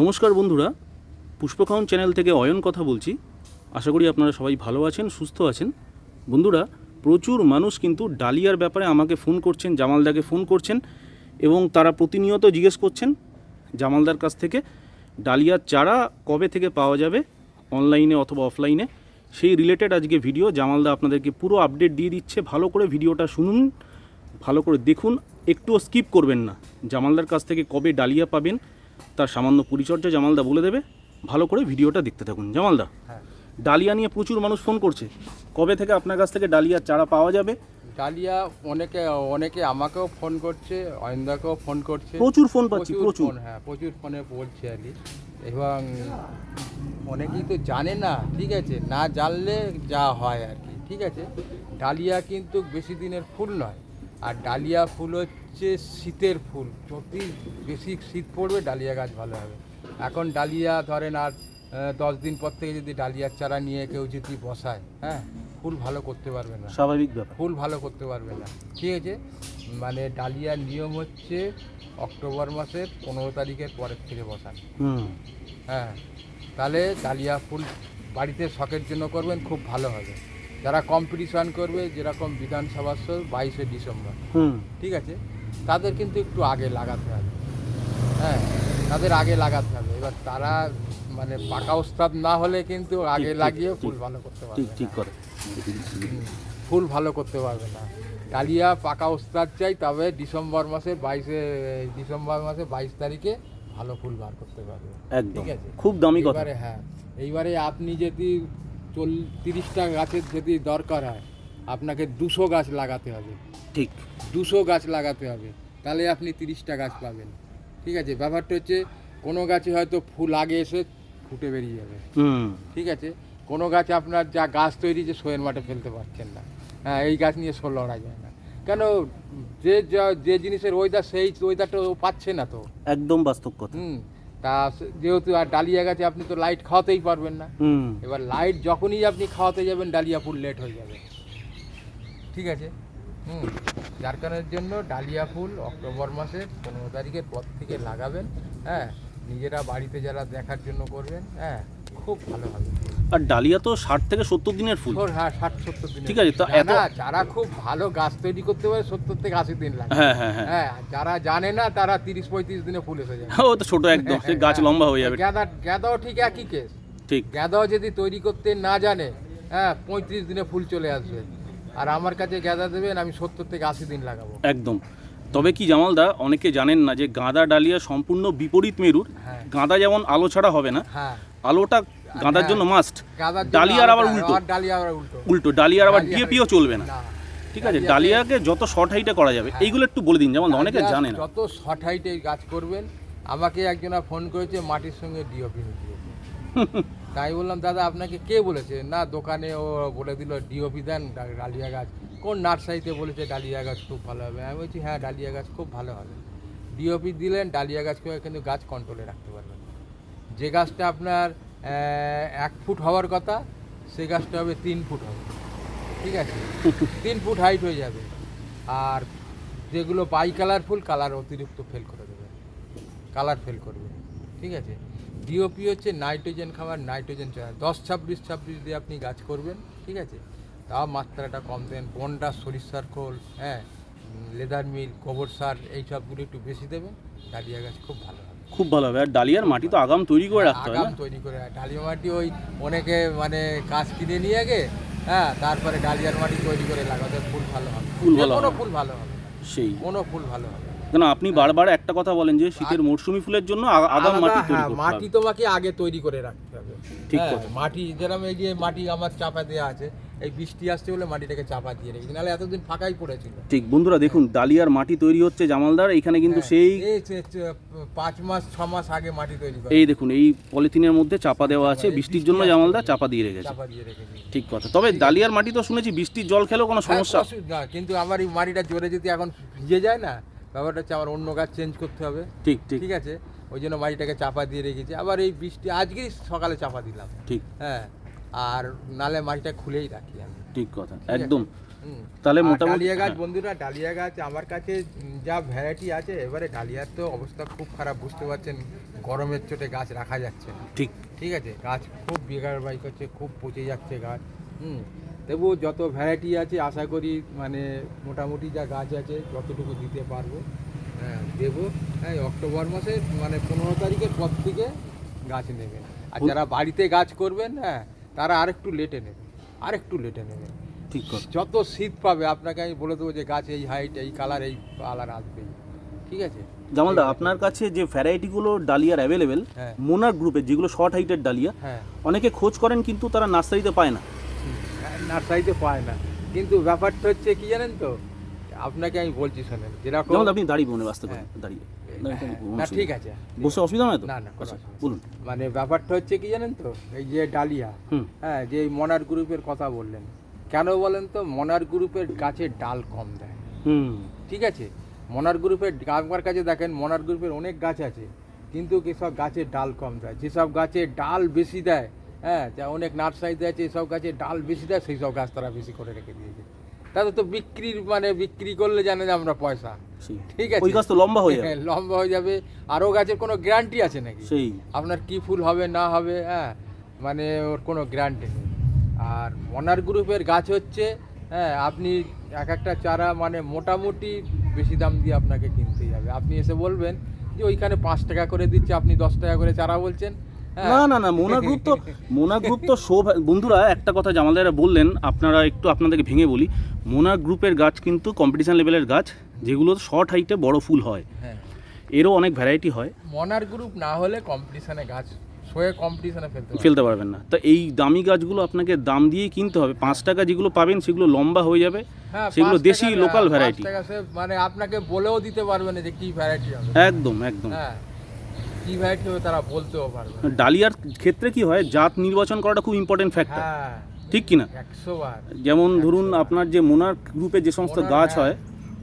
নমস্কার বন্ধুরা পুষ্পখাউন চ্যানেল থেকে অয়ন কথা বলছি। আশা করি আপনারা সবাই ভালো আছেন, সুস্থ আছেন। বন্ধুরা, প্রচুর মানুষ কিন্তু ডালিয়ার ব্যাপারে আমাকে ফোন করছেন, জামালদাকে ফোন করছেন এবং তারা প্রতিনিয়ত জিজ্ঞেস করছেন, জামালদার কাছ থেকে ডালিয়ার চারা কবে থেকে পাওয়া যাবে, অনলাইনে অথবা অফলাইনে। সেই রিলেটেড আজকে ভিডিও, জামালদা আপনাদেরকে পুরো আপডেট দিয়ে দিচ্ছে। ভালো করে ভিডিওটা শুনুন, ভালো করে দেখুন, একটুও স্কিপ করবেন না। জামালদার কাছ থেকে কবে ডালিয়া পাবেন তার সামান্য পরিচর্যা জামালদা বলে দেবে। ভালো করে ভিডিওটা দেখতে থাকুন। জামালদা হ্যাঁ। ডালিয়া নিয়ে প্রচুর মানুষ ফোন করছে। কবে থেকে আপনার কাছ থেকে ডালিয়ার চারা পাওয়া যাবে? ডালিয়া অনেকে অনেকে আমাকেও ফোন করছে অয়নদাকেও ফোন করছে। প্রচুর ফোন পাচ্ছি প্রচুর হ্যাঁ প্রচুর ফোনে বলছে আর কি। এবং অনেকেই তো জানে না ঠিক আছে না জানলে যা হয় আর কি ঠিক আছে। ডালিয়া কিন্তু বেশি দিনের ফুল নয়। আর ডালিয়া ফুল হচ্ছে শীতের ফুল। যদি বেশি শীত পড়বে ডালিয়া গাছ ভালো হবে। এখন ডালিয়া ধরেন আর দশ দিন পর থেকে যদি ডালিয়ার চারা নিয়ে কেউ যদি বসায় হ্যাঁ ফুল ভালো করতে পারবে না। স্বাভাবিক ব্যাপার। ফুল ভালো করতে পারবে না। ঠিক আছে? মানে ডালিয়ার নিয়ম হচ্ছে অক্টোবর মাসের পনেরো তারিখের পরের থেকে বসান। হুম। হ্যাঁ তাহলে ডালিয়া ফুল বাড়িতে শখের জন্য করবেন খুব ভালো হবে। যারা কম্পিটিশন করবে যেরকম বিধানসভা বাইশে ডিসেম্বর হুম। ঠিক আছে? তাদের কিন্তু একটু আগে লাগাতে হবে। হ্যাঁ তাদের আগে লাগাতে হবে। এবার তারা মানে পাকা ওস্তাদ না হলে কিন্তু আগে লাগিয়ে ফুল ভালো করতে পারবে ঠিক ঠিক করে। ফুল ভালো করতে পারবে না। ডালিয়া পাকা ওস্তাদ চাই তবে ডিসেম্বর মাসে বাইশে ডিসেম্বর মাসে বাইশ তারিখে ভালো ফুল বার করতে পারবে। ঠিক আছে? খুব দামি কথা। এবারে হ্যাঁ এইবারে আপনি যদি চল তিরিশটা গাছের যদি দরকার হয় আপনাকে দুশো গাছ লাগাতে হবে। ঠিক। দুশো গাছ লাগাতে হবে। তাহলে আপনি তিরিশটা গাছ পাবেন। ঠিক আছে? ব্যাপারটা হচ্ছে কোনো গাছে হয়তো ফুল আগে এসে ফুটে বেরিয়ে যাবে। হুম। ঠিক আছে? কোনো গাছ আপনার যা গাছ তৈরি যে শোয়ের মাঠে ফেলতে পারছেন না। হ্যাঁ এই গাছ নিয়ে শো লড়া যায় না। কেন যে যে জিনিসের ওয়েদার সেই ওয়েদারটা ও পাচ্ছে না তো। একদম বাস্তব কথা। হুম। তা যেহেতু আর ডালিয়া গাছে আপনি তো লাইট খাওয়াতেই পারবেন না। এবার লাইট যখনই আপনি খাওয়াতে যাবেন ডালিয়া ফুল লেট হয়ে যাবে। ঠিক আছে? হুম। যার কারণের জন্য ডালিয়া ফুল অক্টোবর মাসের পনেরো তারিখের পর থেকে লাগাবেন হ্যাঁ? নিজেরা বাড়িতে যারা দেখার জন্য করবেন হ্যাঁ? খুব ভালো হবে। আর ডালিয়া তো ষাট থেকে সত্তর দিনের ফুল। হ্যাঁ ষাট সত্তর দিন ঠিক আছে, তা এত- যারা খুব ভালো গাছ তৈরি করতে পারে সত্তর থেকে আশি দিন লাগে হ্যাঁ হ্যাঁ হ্যাঁ। হ্যাঁ যারা জানে না তারা তিরিশ পঁয়ত্রিশ দিনে ফুল এসে যায় ও তো ছোট একদম সে গাছ লম্বা হয়ে যাবে। গ্যাদা গ্যাদাও ঠিক একই কেস ঠিক। গ্যাদাও যদি তৈরি করতে না জানে হ্যাঁ পঁয়ত্রিশ দিনে ফুল চলে আসবে। আর আমার কাছে গ্যাদা দেবেন আমি সত্তর থেকে আশি দিন লাগাবো। একদম। তবে কি জামালদা অনেকে জানেন না যে গাঁদা ডালিয়া সম্পূর্ণ বিপরীত মেরুর। হ্যাঁ। গাঁদা যেমন আলো ছাড়া হবে না হ্যাঁ। আলোটা গাঁদার হ্যাঁ। জন্য মাস্ট গাদার ডালিয়ার আবার উল্টো। আর ডালিয়া আবার উল্টো। উল্টো ডালিয়ার আবার ডিএপিও চলবে না। ঠিক আছে ডালিয়াকে- যত শর্ট হাইটে করা যাবে হ্যাঁ। এইগুলো একটু বলে দিন যেমন অনেকে জানে না। যত শর্ট হাইটে গাছ করবেন আমাকে একজনা ফোন করেছে মাটির সঙ্গে ডিওপি মিশিয়ে। তাই বললাম দাদা আপনাকে কে বলেছে? না দোকানে ও বলে দিল ডিওপি দেন ডালিয়া গাছ। কোন নার্সারিতে বলেছে ডালিয়া গাছ খুব ভালো হবে? আমি বলছি হ্যাঁ ডালিয়া গাছ খুব ভালো হবে। ডিওপি দিলেন ডালিয়া গাছকে কিন্তু গাছ কন্ট্রোলে রাখতে পারবেন। যে গাছটা আপনার এক ফুট হওয়ার কথা সেই গাছটা হবে তিন ফুট হবে। ঠিক আছে? তিন ফুট হাইট হয়ে যাবে। আর যেগুলো বাই কালার ফুল কালার অতিরিক্ত ফেল করে দেবে। কালার ফেল করবে। ঠিক আছে? ডিওপি হচ্ছে নাইট্রোজেন খাবার নাইট্রোজেন দশ ছাব্বিশ ছাব্বিশ দিয়ে আপনি গাছ করবেন। ঠিক আছে? তাও মাত্রাটা কম দেন। বনডা সরিষার খোল হ্যাঁ? লেদার মিল গোবর সার এই সবগুলো একটু বেশি দেবেন। ডালিয়া গাছ খুব ভালো হবে। খুব ভালো হবে। আর ডালিয়ার মাটি তো আগাম তৈরি করে রাখতে হবে আগাম তৈরি করে ডালিয়া মাটি ওই অনেকে মানে গাছ কিনে নিয়ে গে হ্যাঁ তারপরে ডালিয়ার মাটি তৈরি করে লাগাতে ফুল ভালো হবে। ফুল ভালো কোনো ফুল ভালো হবে। সেই। কোনো ফুল ভালো হবে। কেন আপনি বারবার একটা কথা বলেন যে শীতের মরশুমি ফুলের জন্য আগাম মাটি তৈরি হ্যাঁ, করতে মাটি তোমাকে আগে তৈরি করে রাখতে হবে। ঠিক হ্যাঁ, কথা। মাটি যেরকম এই যে মাটি আমার চাপা দেওয়া আছে এই বৃষ্টি আসছে বলে মাটিটাকে চাপা দিয়ে রেখেছি। নাহলে এতদিন ফাঁকাই পড়েছিল। ঠিক বন্ধুরা দেখুন ডালিয়ার মাটি তৈরি হচ্ছে জামালদার। এখানে কিন্তু হ্যাঁ, সেই পাঁচ মাস ছ মাস আগে মাটি তৈরি এই দেখুন এই পলিথিনের মধ্যে চাপা দেওয়া আছে। বৃষ্টির জন্য আসছে। জামালদা বলে। চাপা দিয়ে রেখেছে। চাপা দিয়ে রেখেছি। ঠিক কথা। তবে ডালিয়ার মাটি তো শুনেছি বৃষ্টির জল খেলেও কোনো সমস্যা। হ্যাঁ, অসুবিধা না, কিন্তু আমার এই মাটিটা জোরে যদি এখন ভিজে যায় না ব্যাপারটা হচ্ছে আমার অন্য গাছ চেঞ্জ করতে হবে। ঠিক ঠিক। ঠিক আছে? ওই জন্য মাটিটাকে চাপা দিয়ে রেখেছি। আবার এই বৃষ্টি আজকেই সকালে চাপা দিলাম। ঠিক। হ্যাঁ। আর নালে মাটিটা খুলেই রাখি আমি। ঠিক কথা? একদম। হুম। তাহলে মোটামুটি ডালিয়া গাছ হ্যাঁ। বন্ধুরা ডালিয়া গাছ আমার কাছে যা ভ্যারাইটি আছে এবারে ডালিয়ার তো অবস্থা খুব খারাপ বুঝতে পারছেন? গরমের চোটে গাছ রাখা যাচ্ছে না। ঠিক। ঠিক আছে? গাছ খুব বেকার বাই করছে খুব পচে যাচ্ছে গাছ। হুম। তবু যত ভ্যারাইটি আছে আশা করি মানে মোটামুটি যা গাছ আছে যতটুকু দিতে পারব। হ্যাঁ দেবো। হ্যাঁ অক্টোবর মাসে মানে পনেরো তারিখের পর থেকে গাছ নেবেন। আর যারা বাড়িতে গাছ করবেন হ্যাঁ তারা আরেকটু লেটে নেবেন আরেকটু লেটে নেবে। ঠিক যত শীত পাবে আপনাকে আমি বলে দেবো যে গাছ এই হাইট এই কালার এই কালার আসবেই। ঠিক আছে? জামালদা আপনার কাছে যে ভ্যারাইটিগুলো ডালিয়ার অ্যাভেলেবেল হ্যাঁ। মোনার গ্রুপের যেগুলো শর্ট হাইটের ডালিয়া হ্যাঁ। অনেকে খোঁজ করেন কিন্তু তারা নার্সারিতে পায় না। নার্সারিতে পায় না। কিন্তু ব্যাপারটা হচ্ছে কি জানেন তো? আপনাকে আমি বলছি শোনেন যেরকম আপনি দাঁড়িয়ে বলুন আসতে পারেন হ্যাঁ। দাঁড়িয়ে। হ্যাঁ, না ঠিক আছে। বসে অসুবিধা নয় তো? না, না, আচ্ছা, বলুন। মানে ব্যাপারটা হচ্ছে কি জানেন তো? এই যে ডালিয়া হ্যাঁ যে মনার গ্রুপের কথা বললেন। কেন বলেন তো? মনার গ্রুপের গাছের ডাল কম দেয়। হুম। ঠিক আছে? মনার গ্রুপের আমার কাছে দেখেন মনার গ্রুপের অনেক গাছ আছে। কিন্তু কিসব গাছের ডাল কম দেয়? যেসব গাছে ডাল বেশি দেয় হ্যাঁ যা অনেক নার্সারিতে আছে এসব গাছে ডাল বেশি দেয় সেই সব গাছ তারা বেশি করে রেখে দিয়েছে। তাদের তো বিক্রির মানে বিক্রি করলে জানেন আমরা পয়সা। সেই। ঠিক আছে। ওই গাছ তো লম্বা হয়ে যাবে। লম্বা হয়ে যাবে। আরও গাছের কোনো গ্যারান্টি আছে নাকি? সেই। আপনার কি ফুল হবে না হবে হ্যাঁ? মানে ওর কোনো গ্যারান্টি নেই। আর মনার গ্রুপের গাছ হচ্ছে হ্যাঁ আপনি এক একটা চারা মানে মোটামুটি বেশি দাম দিয়ে আপনাকে কিনতে যাবে আপনি এসে বলবেন যে ওইখানে পাঁচ টাকা করে দিচ্ছে আপনি দশ টাকা করে চারা বলছেন হ্যাঁ? না না না মোনা গ্রুপ তো মোনা গ্রুপ তো শো বন্ধুরা একটা কথা জামালদারা বললেন আপনারা একটু আপনাদেরকে ভেঙে বলি মোনা গ্রুপের গাছ কিন্তু কম্পিটিশন লেভেলের গাছ। যেগুলো শর্ট হাইটে বড় ফুল হয়। হ্যাঁ। এরও অনেক ভ্যারাইটি হয়। মনার গ্রুপ না হলে কম্পিটিশনে গাছ শোয়ে কম্পিটিশনে ফেলতে ফেলতে পারবেন না। তো এই দামি গাছগুলো আপনাকে দাম দিয়েই কিনতে হবে। পাঁচ টাকা যেগুলো পাবেন সেগুলো লম্বা হয়ে যাবে। হ্যাঁ সেগুলো দেশি লোকাল ভ্যারাইটি মানে আপনাকে বলেও দিতে পারবে না যে কি ভ্যারাইটি হবে। একদম একদম। হ্যাঁ কি ভ্যারাইটি হবে তারা বলতেও পারবে ডালিয়ার ক্ষেত্রে কি হয় জাত নির্বাচন করাটা খুব ইম্পর্টেন্ট ফ্যাক্টর হ্যাঁ ঠিক কিনা? যেমন ধরুন আপনার যে মোনার গ্রুপে যে সমস্ত গাছ হয়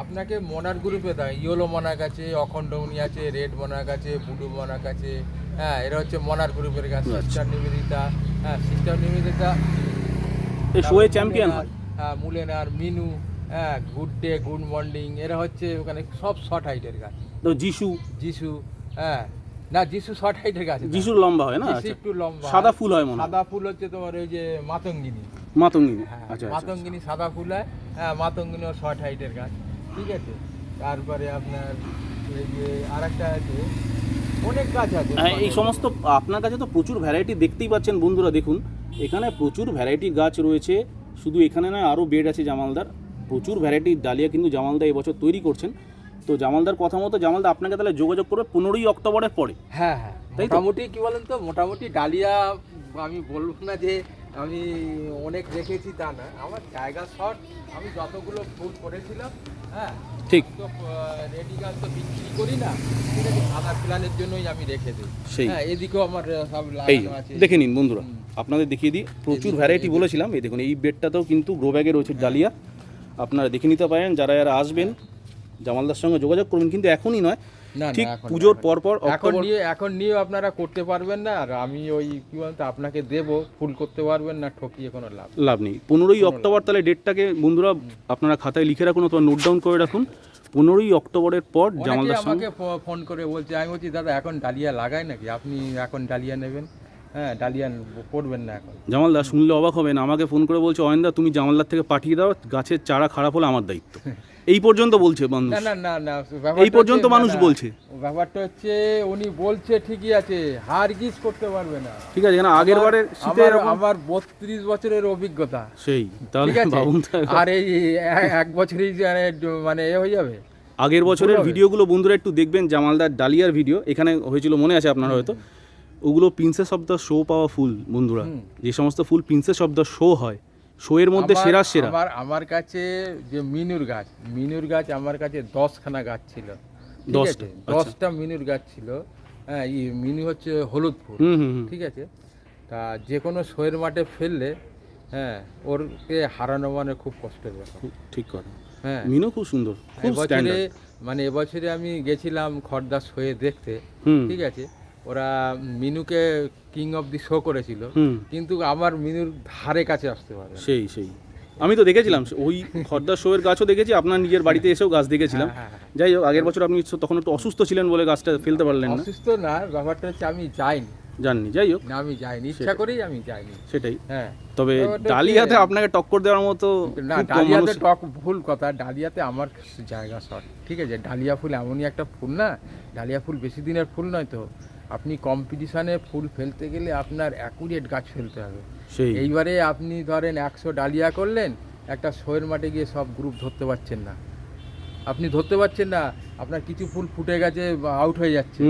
আপনাকে মনার গ্রুপে দেয় ইয়েলো মনাক আছে অখণ্ডমণি আছে রেড মনাক আছে বুডু মনাক আছে। হ্যাঁ এরা হচ্ছে মনার গ্রুপের গাছ আচ্ছা। সিস্টার নিবেদিতা। হ্যাঁ সিস্টার নিবেদিতা। শোয়ে চ্যাম্পিয়ন হয় হ্যাঁ মুলেনার মিনু হ্যাঁ গুড ডে গুড মর্নিং এরা হচ্ছে ওখানে সব শর্ট হাইটের গাছ তো যিশু? যিশু হ্যাঁ। না যিশু শর্ট হাইটের গাছ না। যিশুর লম্বা হয় না? যিশু আচ্ছা। একটু লম্বা। সাদা ফুল হয় মনে সাদা ফুল হচ্ছে তোমার ওই যে মাতঙ্গিনী। মাতঙ্গিনী। হ্যাঁ আচ্ছা আচ্ছা মাতঙ্গিনী সাদা ফুল হয়। হ্যাঁ মাতঙ্গিনী শর্ট হাইটের গাছ ঠিক আছে? তারপরে আপনার এই যে আর একটা আছে অনেক গাছ আছে হ্যাঁ, এই সমস্ত আপনার কাছে তো প্রচুর ভ্যারাইটি দেখতেই পাচ্ছেন বন্ধুরা দেখুন। এখানে প্রচুর ভ্যারাইটি গাছ রয়েছে। শুধু এখানে নয় আরও বেড আছে জামালদার। প্রচুর ভ্যারাইটির ডালিয়া কিন্তু জামালদা এবছর তৈরি করছেন। তো জামালদার কথা মতো জামালদা আপনাকে তাহলে যোগাযোগ করবে পনেরোই অক্টোবরের পরে। হ্যাঁ হ্যাঁ। তাই মোটামুটি কি বলেন তো মোটামুটি ডালিয়া আমি বলব না যে আমি অনেক রেখেছি তা না। আমার জায়গা শর্ট আমি যতগুলো ফুল করেছিলাম হ্যাঁ ঠিক। তো রেডি গাছ তো বিক্রি করি না ঠিক আছে সাদা প্ল্যানের জন্যই আমি রেখে দিই। সেই। হ্যাঁ এদিকেও আমার সব লাগানো আছে। দেখে নিন বন্ধুরা আপনাদের দেখিয়ে দিই প্রচুর ভ্যারাইটি বলেছিলাম এই দেখুন এই বেডটাতেও কিন্তু গ্রো ব্যাগে রয়েছে ডালিয়া। আপনারা দেখে নিতে পারেন যারা যারা আসবেন জামালদার সঙ্গে যোগাযোগ করবেন কিন্তু এখনই নয় ঠিক পুজোর পরপর এখন নিয়ে এখন নিয়ে আপনারা করতে পারবেন না আর আমি ওই কি বলতো আপনাকে দেব ফুল করতে পারবেন না ঠকিয়ে কোনো লাভ লাভ নেই। পনেরোই অক্টোবর তাহলে ডেটটাকে বন্ধুরা আপনারা খাতায় লিখে রাখুন অথবা নোট ডাউন করে রাখুন। পনেরোই অক্টোবরের পর জামালদার সঙ্গে আমাকে ফোন করে বলছে আমি বলছি দাদা এখন ডালিয়া লাগাই নাকি? আপনি এখন ডালিয়া নেবেন? হ্যাঁ ডালিয়া করবেন না এখন। জামালদা শুনলে অবাক হবেন। আমাকে ফোন করে বলছে অয়েন্দা তুমি জামালদার থেকে পাঠিয়ে দাও গাছের চারা খারাপ হলে আমার দায়িত্ব। এই পর্যন্ত বলছে মানুষ। না না না না এই পর্যন্ত মানুষ না, না, বলছে। ব্যাপারটা হচ্ছে উনি বলছে ঠিকই আছে হার গিজ করতে পারবে না। ঠিক আছে কেন? আগের বারের শীতে আমার- এরকম আমার বত্রিশ বছরের অভিজ্ঞতা। সেই তাহলে ভাবুন আর এই এক বছরই মানে মানে এ হয়ে যাবে। আগের বছরের। ভিডিওগুলো বন্ধুরা একটু দেখবেন জামালদার ডালিয়ার ভিডিও। এখানে হয়েছিল মনে আছে আপনার হয়তো? ওগুলো প্রিন্সেস অফ দ্য শো পাওয়া ফুল বন্ধুরা। যে সমস্ত ফুল প্রিন্সেস অফ দ্য শো হয়। শো এর মধ্যে সেরা সেরা। আমার আমার কাছে যে মিনুর গাছ মিনুর গাছ আমার কাছে দশখানা গাছ ছিল। দশটা, আচ্ছা। দশটা মিনুর গাছ ছিল। হ্যাঁ ই মিনু হচ্ছে হলুদ ফুল ঠিক আছে? তা যে কোনো শোয়ের মাঠে ফেললে হ্যাঁ ওরকে হারানো মানে খুব কষ্টের ব্যাপার। ঠিক কথা। হ্যাঁ। মিনু খুব সুন্দর এবছরে মানে এবছরে আমি গেছিলাম খড়দা শোয়ে দেখতে। ঠিক আছে? ওরা মিনুকে কিং অফ দি শো করেছিল। কিন্তু আমার মিনুর ধারে কাছে আসতে পারে সেই সেই। আমি তো দেখেছিলাম ওই খদ্দার শোয়ের গাছও দেখেছি আপনার নিজের বাড়িতে এসেও গাছ দেখেছিলাম। হ্যাঁ, হ্যাঁ, যাই হোক আগের বছর আপনি তখন একটু অসুস্থ ছিলেন বলে গাছটা ফেলতে পারলেন না। অসুস্থ না ব্যাপারটা হচ্ছে আমি যাইনি। জাননি যাই হোক। না আমি যাইনি। ইচ্ছা করেই আমি যাইনি। সেটাই। হ্যাঁ। তবে ডালিয়াতে আপনাকে টক্কর দেওয়ার মতো না ডালিয়াতে টক ভুল কথা। ডালিয়াতে আমার জায়গা শর্ট ঠিক আছে ডালিয়া ফুল এমনই একটা ফুল না ডালিয়া ফুল বেশি দিনের ফুল নয় তো। আপনি কম্পিটিশনে ফুল ফেলতে গেলে আপনার অ্যাকুরেট গাছ ফেলতে হবে। সেই। এইবারে আপনি ধরেন একশো ডালিয়া করলেন একটা শোয়ের মাঠে গিয়ে সব গ্রুপ ধরতে পারছেন না। আপনি ধরতে পারছেন না আপনার কিছু ফুল ফুটে গেছে আউট হয়ে যাচ্ছে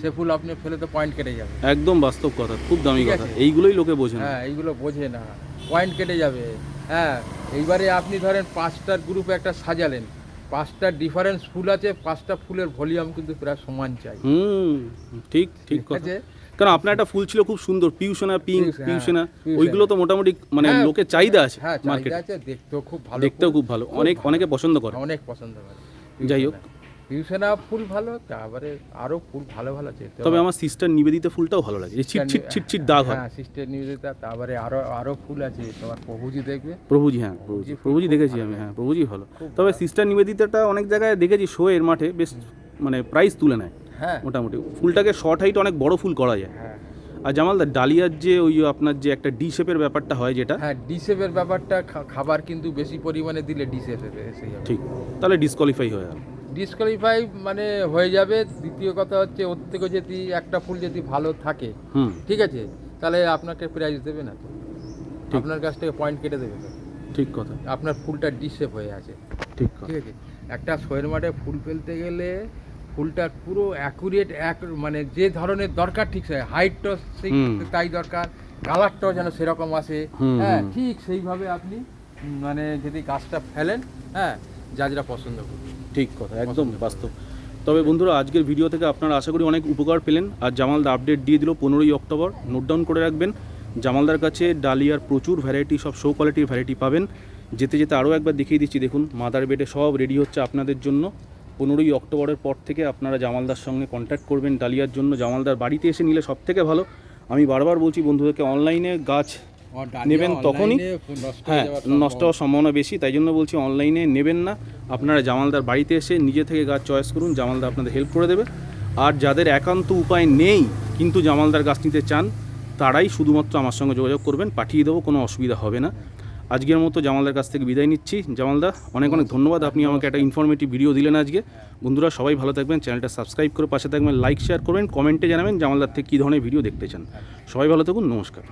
সে ফুল আপনি ফেলে তো পয়েন্ট কেটে যাবে। একদম বাস্তব কথা খুব দামি কথা। এইগুলোই লোকে বোঝে না। হ্যাঁ এইগুলো বোঝে না। পয়েন্ট কেটে যাবে। হ্যাঁ এইবারে আপনি ধরেন পাঁচটার গ্রুপে একটা সাজালেন। পাঁচটা ডিফারেন্স ফুল আছে পাঁচটা ফুলের ভলিউম কিন্তু প্রায় সমান চাই। হুম ঠিক ঠিক কথা। আছে? কারণ আপনার একটা ফুল ছিল খুব সুন্দর পিউসোনা পিঙ্ক হ্যাঁ, পিউসোনা পিউসোনা। ওইগুলো তো মোটামুটি মানে লোকে লোকের চাহিদা আছে হ্যাঁ মার্কেটে আছে দেখতেও খুব ভালো দেখতেও খুব ভালো। অনেক অনেকে পছন্দ করে। অনেক পছন্দ করে। যাই হোক। পিউসেনা ফুল ভালো তারপরে আরও ফুল ভালো ভালো আছে তবে আমার সিস্টার নিবেদিতা ফুলটাও ভালো লাগে। ছিট ছিট ছিট ছিট দাগ হয়। হ্যাঁ সিস্টের নিউজটা তারপরে আরও আরও ফুল আছে তোমার প্রভুজি দেখবে। প্রভুজি হ্যাঁ প্রভুজি। প্রভুজি দেখেছি আমি হ্যাঁ প্রভুজি ভালো। তবে সিস্টার নিবেদিতাটা অনেক জায়গায় দেখেছি শো এর মাঠে বেশ মানে প্রাইস তুলে নেয়। হ্যাঁ। মোটামুটি। ফুলটাকে শর্ট হাইট অনেক বড় ফুল করা যায়। হ্যাঁ। আর জামালদা ডালিয়ার যে ওই আপনার যে একটা ডি শেপের ব্যাপারটা হয় যেটা হ্যাঁ ডিসেপের ব্যাপারটা খাবার কিন্তু বেশি পরিমাণে দিলে ডিসেপ এসে ঠিক। তাহলে ডিসকোয়ালিফাই হয়ে গেল ডিসকোয়ালিফাই মানে হয়ে যাবে। দ্বিতীয় কথা হচ্ছে ওর থেকে যদি একটা ফুল যদি ভালো থাকে ঠিক আছে? তাহলে আপনাকে প্রাইজ দেবে না তো। আপনার কাছ থেকে পয়েন্ট কেটে দেবে তো। ঠিক কথা। আপনার ফুলটা ডিসেপ হয়ে আছে। ঠিক ঠিক আছে? একটা শোয়ের মাঠে ফুল ফেলতে গেলে ফুলটার পুরো অ্যাকুরেট এক মানে যে ধরনের দরকার ঠিক সেই হাইটটা সেই তাই দরকার কালারটাও যেন সেরকম আসে। হ্যাঁ ঠিক সেইভাবে আপনি মানে যদি গাছটা ফেলেন হ্যাঁ যা যা পছন্দ করবেন ঠিক কথা একদম বাস্তব। তবে বন্ধুরা আজকের ভিডিও থেকে আপনারা আশা করি অনেক উপকার পেলেন। আর জামালদা আপডেট দিয়ে দিল পনেরোই অক্টোবর। নোট ডাউন করে রাখবেন জামালদার কাছে ডালিয়ার প্রচুর ভ্যারাইটি সব শো কোয়ালিটির ভ্যারাইটি পাবেন। যেতে যেতে আরও একবার দেখিয়ে দিচ্ছি দেখুন মাদার বেডে সব রেডি হচ্ছে আপনাদের জন্য। পনেরোই অক্টোবরের পর থেকে আপনারা জামালদার সঙ্গে কন্ট্যাক্ট করবেন ডালিয়ার জন্য। জামালদার বাড়িতে এসে নিলে সব থেকে ভালো। আমি বারবার বলছি বন্ধুদেরকে অনলাইনে গাছ নেবেন তখনই? হ্যাঁ নষ্ট হওয়ার সম্ভাবনা বেশি তাই জন্য বলছি অনলাইনে নেবেন না। আপনারা জামালদার বাড়িতে এসে নিজে থেকে গাছ চয়েস করুন জামালদা আপনাদের হেল্প করে দেবে। আর যাদের একান্ত উপায় নেই কিন্তু জামালদার গাছ নিতে চান তারাই শুধুমাত্র আমার সঙ্গে যোগাযোগ করবেন পাঠিয়ে দেবো কোনো অসুবিধা হবে না। আজকের মতো জামালদার কাছ থেকে বিদায় নিচ্ছি। জামালদা অনেক অনেক ধন্যবাদ আপনি আমাকে একটা ইনফরমেটিভ ভিডিও দিলেন আজকে। বন্ধুরা সবাই ভালো থাকবেন চ্যানেলটা সাবস্ক্রাইব করে পাশে থাকবেন লাইক শেয়ার করবেন কমেন্টে জানাবেন জামালদার থেকে কী ধরনের ভিডিও দেখতে চান। সবাই ভালো থাকুন নমস্কার।